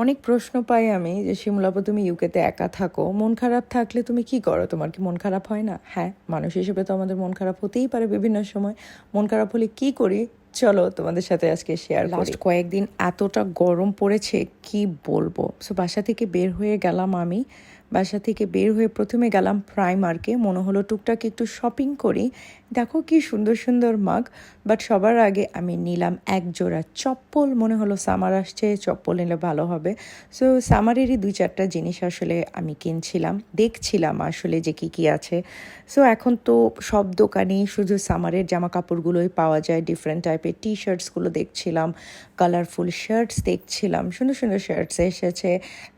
অনেক প্রশ্ন পাই আমি যে শিমলাপু তুমি ইউকেতে একা থাকো মন খারাপ থাকলে তুমি কি করো? তোমার কি মন খারাপ হয় না? হ্যাঁ মানুষ হিসেবে তো আমাদের মন খারাপ হতেই পারে বিভিন্ন সময়। মন খারাপ হলে কি করি? চলো তোমাদের সাথে আজকে শেয়ার লাস্ট কয়েকদিন এতটা গরম পড়েছে কি বলব? সো বাসা থেকে বের হয়ে গেলাম আমি। বাসা থেকে বের হয়ে প্রথমে গেলাম প্রাইমার্কে মনে হলো টুকটাক একটু শপিং করি। দেখো কি সুন্দর সুন্দর মাগ বাট সবার আগে আমি নিলাম এক জোড়া চপ্পল। মনে হলো সামার আসছে, চপ্পল নিলে ভালো হবে। সো সামারেরই দুই চারটা জিনিস আসলে আমি কিনছিলাম, দেখছিলাম আসলে যে কি কি আছে। সো এখন তো সব দোকানেই শুধু সামারের জামা কাপড়গুলোই পাওয়া যায়। ডিফারেন্ট টাইপের টি শার্টসগুলো দেখছিলাম কালারফুল শার্টস দেখছিলাম। সুন্দর সুন্দর শার্টস এসেছে।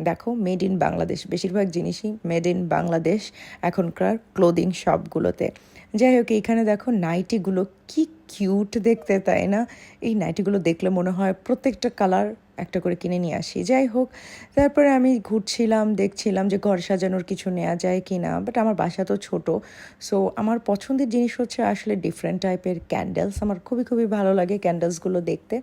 দেখো মেড ইন বাংলাদেশ বেশিরভাগ জিনিসই মেড ইন বাংলাদেশ, এখনকার ক্লোদিং শপগুলোতে যাই হোক এইখানে দেখো নাইটিগুলো কি কিউট দেখতে, তাই না? এই নাইটিগুলো দেখলে মনে হয় প্রত্যেকটা কালার একটা করে কিনে নিয়ে আসি। যাই হোক, তারপরে আমি ঘুরছিলাম, দেখছিলাম যে ঘর সাজানোর কিছু নেওয়া যায় কি না বাট আমার বাসা তো ছোট সো আমার পছন্দের জিনিস হচ্ছে আসলে ডিফারেন্ট টাইপের ক্যান্ডেলস আমার খুবই খুবই ভালো লাগে ক্যান্ডেলসগুলো দেখতে।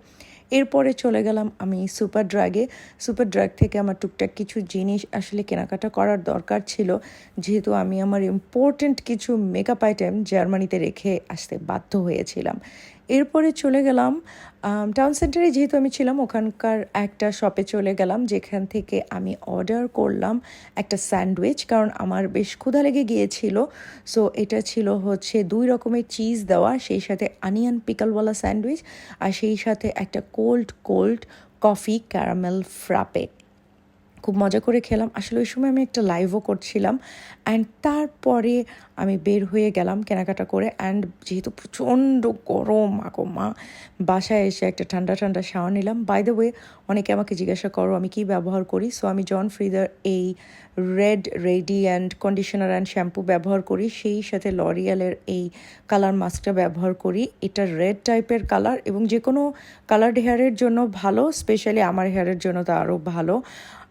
এরপরে চলে গেলাম আমি সুপার ড্রাগে সুপার ড্রাগ থেকে আমার টুকটাক কিছু জিনিস আসলে কেনাকাটা করার দরকার ছিল। যেহেতু আমি আমার ইম্পর্টেন্ট কিছু মেকআপ আইটেম জার্মানিতে রেখে আসতে বাধ্য হয়েছিলাম। এরপরে চলে গেলাম টাউন সেন্টারে যেহেতু আমি ছিলাম, ওখানকার একটা শপে চলে গেলাম, যেখান থেকে আমি অর্ডার করলাম একটা স্যান্ডউইচ কারণ আমার বেশ ক্ষুধা লেগে গিয়েছিল। সো এটা ছিল হচ্ছে দুই রকমের চিজ দেওয়া, সেই সাথে আনিয়ন পিকলওয়ালা স্যান্ডউইচ আর সেই সাথে একটা cold, cold coffee caramel frappe. খুব মজা করে খেলাম। আসলে ওই সময় আমি একটা লাইভও করছিলাম অ্যান্ড তারপরে আমি বের হয়ে গেলাম কেনাকাটা করে অ্যান্ড যেহেতু প্রচণ্ড গরম, আগো মা, বাসায় এসে একটা ঠান্ডা ঠান্ডা শাওয়ার নিলাম। বাই দ্য ওয়ে অনেকে আমাকে জিজ্ঞাসা করো, আমি কি ব্যবহার করি? সো আমি জন ফ্রিদার এই red ready and conditioner and shampoo ব্যবহার করি। সেই সাথে লরিয়ালের এই কালার মাস্কটা ব্যবহার করি। এটা রেড টাইপের কালার এবং যে কোনো কালার্ড হেয়ারের জন্য ভালো স্পেশালি আমার হেয়ারের জন্য তো আরও ভালো।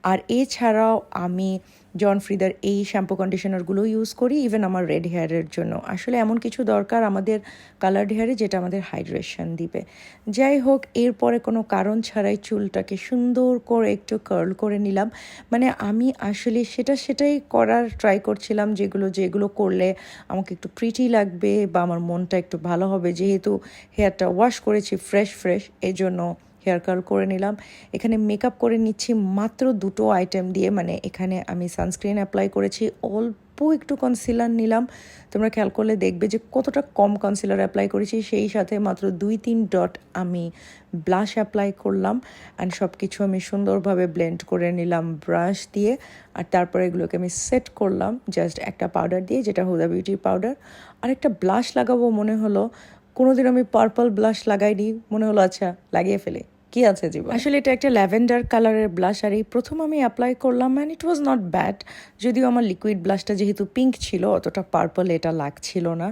আর এছাড়াও আমি জন ফ্রিদার এই শ্যাম্পু কন্ডিশনারগুলো ইউজ করি ইভেন আমার রেড হেয়ারের জন্য। আসলে এমন কিছু দরকার আমাদের কালার্ড হেয়ারে যেটা আমাদের হাইড্রেশন দিবে। যাই হোক, এরপরে কোনো কারণ ছাড়াই চুলটাকে সুন্দর করে একটু কার্ল করে নিলাম। মানে আমি আসলে সেটা সেটাই করার ট্রাই করছিলাম, যেগুলো যেগুলো করলে আমাকে একটু প্রিটি লাগবে বা আমার মনটা একটু ভালো হবে। যেহেতু হেয়ারটা ওয়াশ করেছি ফ্রেশ ফ্রেশ এজন্য হেয়ার কার্ল করে নিলাম। এখানে মেকআপ করে নিচ্ছি মাত্র দুটো আইটেম দিয়ে। মানে এখানে আমি সানস্ক্রিন অ্যাপ্লাই করেছি। অল্প একটু কনসিলার নিলাম। তোমরা খেয়াল করলে দেখবে যে কতটা কম কনসিলার অ্যাপ্লাই করেছি। সেই সাথে মাত্র দুই, তিন ডট আমি ব্লাশ অ্যাপ্লাই করলাম। অ্যান্ড সব কিছু আমি সুন্দরভাবে ব্লেন্ড করে নিলাম ব্রাশ দিয়ে। আর তারপরে এগুলোকে আমি সেট করলাম। জাস্ট একটা পাউডার দিয়ে, যেটা হুদা বিউটি পাউডার আর একটা ব্লাশ লাগাবো মনে হলো। কোনোদিন আমি পার্পল ব্লাশ লাগাইনি। মনে হলো আচ্ছা লাগিয়ে ফেলে। কি আছে জীবন? আসলে এটা একটা ল্যাভেন্ডার কালারের ব্লাশ আর এই প্রথম আমি অ্যাপ্লাই করলাম and it was not bad যদিও আমার লিকুইড ব্লাশটা যেহেতু পিঙ্ক ছিল, অতটা পার্পল এটা লাগছিল না।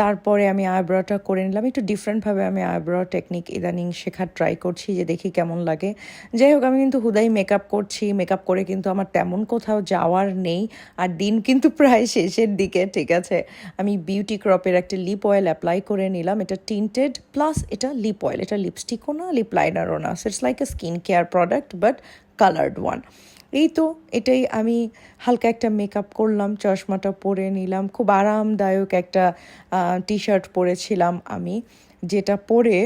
তারপরে আমি আইব্রোটা করে নিলাম। একটু ডিফারেন্টভাবে আমি আইব্রো টেকনিক ইদানিং শেখার ট্রাই করছি যে দেখি কেমন লাগে। যাই হোক, আমি কিন্তু হুদাই মেকআপ করছি। মেকআপ করে কিন্তু আমার তেমন কোথাও যাওয়ার নেই। আর দিন কিন্তু প্রায় শেষের দিকে, ঠিক আছে? আমি বিউটি ক্রপের একটা লিপ অয়েল অ্যাপ্লাই করে নিলাম। এটা টিন্টেড প্লাস এটা লিপ অয়েল এটা লিপস্টিকও না লিপ লাইনারও না। So it's like a skin care product but coloured one এই তো এটাই আমি হালকা একটা মেকআপ করলাম, চশমাটা পরে নিলাম। খুব আরামদায়ক একটা টি শার্ট পরেছিলাম আমি। যেটা পরে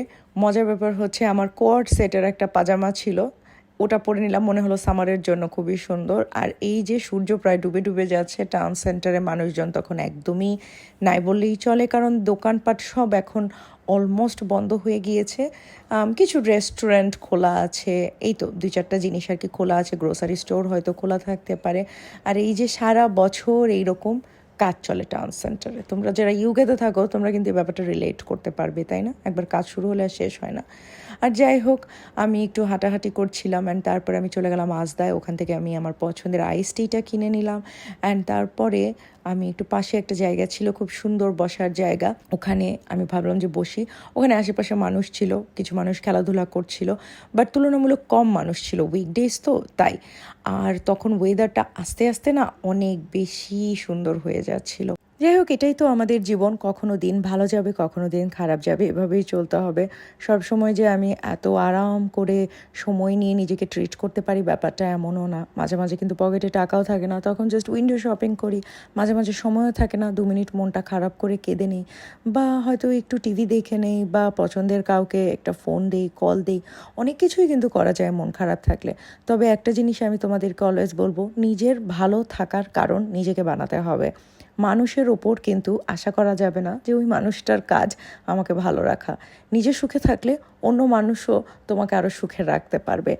মজার ব্যাপার হচ্ছে আমার কোয়ার্ড সেটের একটা পাজামা ছিল। ওটা পরে নিলাম, মনে হলো সামারের জন্য খুবই সুন্দর। আর এই যে সূর্য প্রায় ডুবে ডুবে যাচ্ছে টাউন সেন্টারে মানুষজন তখন একদমই নাই বললেই চলে, কারণ দোকানপাট সব এখন অলমোস্ট বন্ধ হয়ে গিয়েছে। কিছু রেস্টুরেন্ট খোলা আছে, এই তো দুই চারটা জিনিস আর কি খোলা আছে গ্রোসারি স্টোর হয়তো খোলা থাকতে পারে। আর এই যে সারা বছর এইরকম কাজ চলে টাউন সেন্টারে তোমরা যারা ইউকেতে থাকো, তোমরা কিন্তু এই ব্যাপারটা রিলেট করতে পারবে, তাই না? একবার কাজ শুরু হলে আর শেষ হয় না। আর যাই হোক, আমি একটু হাঁটাহাঁটি করছিলাম অ্যান্ড তারপরে আমি চলে গেলাম আজদায়। ওখান থেকে আমি আমার পছন্দের আইস টিটা কিনে নিলাম অ্যান্ড তারপরে আমি একটু পাশে একটা জায়গা ছিল, খুব সুন্দর বসার জায়গা। ওখানে আমি ভাবলাম যে বসি। ওখানে আশেপাশে মানুষ ছিল, কিছু মানুষ খেলাধুলা করছিল বাট তুলনামূলক কম মানুষ ছিল। উইকডেজ তো তাই। আর তখন ওয়েদারটা আস্তে আস্তে না অনেক বেশি সুন্দর হয়ে যাচ্ছিল। যাই হোক, এটাই তো আমাদের জীবন, কখনো দিন ভালো যাবে, কখনো দিন খারাপ যাবে, এভাবেই চলতে হবে। সব সময় যে আমি এত আরাম করে সময় নিয়ে নিজেকে ট্রিট করতে পারি, ব্যাপারটা এমনও না। মাঝে মাঝে কিন্তু পকেটে টাকাও থাকে না, তখন জাস্ট উইন্ডো শপিং করি। মাঝে মাঝে সময়ও থাকে না, দু মিনিট মনটা খারাপ করে কেঁদে নিই। বা হয়তো একটু টিভি দেখে নেই, বা পছন্দের কাউকে একটা ফোন দেই কল দেই, অনেক কিছুই কিন্তু করা যায় মন খারাপ থাকলে। তবে একটা জিনিস আমি তোমাদেরকে অলওয়েজ বলব, নিজের ভালো থাকার কারণ নিজেকে বানাতে হবে। মানুষের ওপর কিন্তু আশা করা যাবে না যে ওই মানুষটার কাজ আমাকে ভালো রাখা। নিজে সুখে থাকলে অন্য মানুষও তোমাকে আরও সুখে রাখতে পারবে।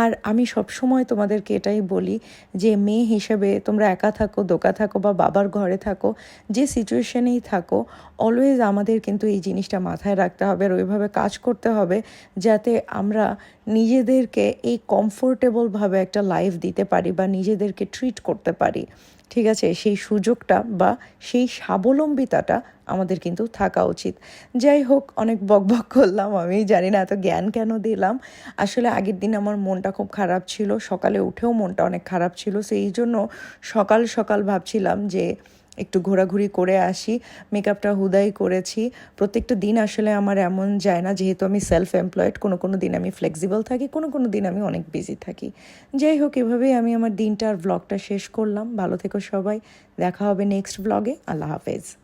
আর আমি সব সময় তোমাদেরকে এটাই বলি যে, মেয়ে হিসেবে তোমরা একা থাকো, দোকা থাকো বা বাবার ঘরে থাকো, যে সিচুয়েশনেই থাকো অলওয়েজ আমাদের কিন্তু এই জিনিসটা মাথায় রাখতে হবে আর ওইভাবে কাজ করতে হবে যাতে আমরা নিজেদেরকে এই কমফোর্টেবলভাবে একটা লাইফ দিতে পারি বা নিজেদেরকে ট্রিট করতে পারি। ঠিক আছে? সেই সুযোগটা বা সেই স্বাবলম্বিতাটা আমাদের কিন্তু থাকা উচিত। যাই হোক, অনেক বকবক করলাম আমি, জানি না এত জ্ঞান কেন দিলাম। আসলে আগের দিন আমার মনটা খুব খারাপ ছিল, সকালে উঠেও মনটা অনেক খারাপ ছিল, সেই জন্য সকাল সকাল ভাবছিলাম যে একটু ঘোরাঘুরি করে আসি, মেকআপটা হুদাই করেছি। প্রত্যেকটা দিন আসলে আমার এমন যায় না, যেহেতু আমি সেলফ এমপ্লয়েড কোনো কোনো দিন আমি ফ্লেক্সিবল থাকি, কোনো কোনো দিন আমি অনেক বিজি থাকি। যাই হোক, এভাবেই আমি আমার দিনটার ব্লগটা শেষ করলাম। ভালো থেকো সবাই, দেখা হবে নেক্সট ব্লগে আল্লাহ হাফেজ।